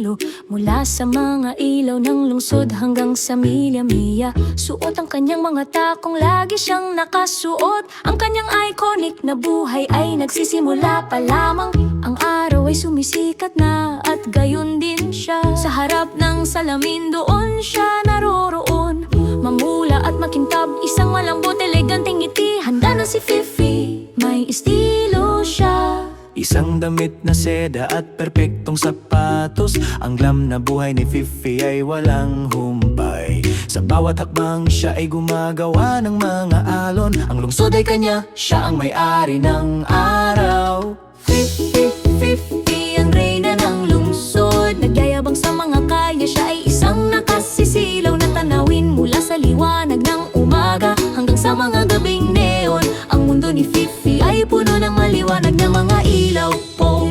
estilo Mula sa mga ilaw ng lungsod hanggang sa Milla Mia. Suot ang kanyang mga takong lagi siyang nakasuot. Ang kanyang iconic na buhay ay nagsisimula pa lamang. Ang araw ay sumisikat na at gayon din siya. Sa harap ng salamin doon siya naroroon Isang damit na seda at perpektong sapatos. Ang glam na buhay ni Fifi ay walang humpay. Sa bawat hakbang siya ay gumagawa ng mga alon. Ang lungsod ay kanya, siya ang may-ari ng araw. Fifi, Fifi, ang reyna ng lungsod. Nagyayabang sa mga kalye, siya ng maliwanag na mga ilaw po.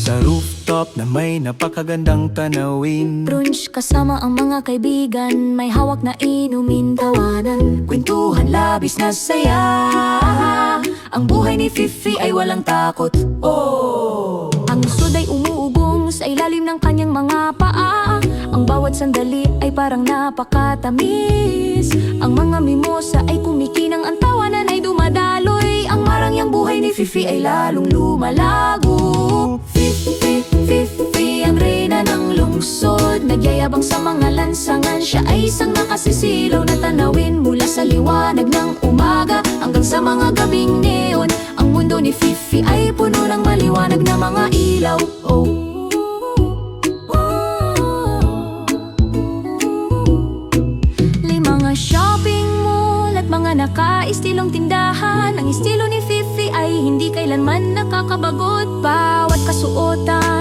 Sa rooftop na may napakagandang tanawin. Brunch kasama ang mga kaibigan May hawak na inumin tawanan Kwentuhan labis na saya. Ang buhay ni Fifi ay walang takot. Oh! Ang sud ay umuugong sa ilalim ng Ang bawat sandali ay parang napakatamis. Ang mga mimosa ay kumikinang Ang tawanan ay dumadaloy. Ang marangyang buhay ni Fifi ay lalong lumalago. Fifi, Fifi, ang reyna ng lungsod. Nagyayabang sa mga lansangan Siya ay isang nakasisilaw na tanawin. Mula sa liwanag ng umaga Hanggang sa mga gabing neon mga nakaistilong tindahan. Ang estilo ni Fifi ay hindi kailanman nakakabagot. Bawat kasuotan,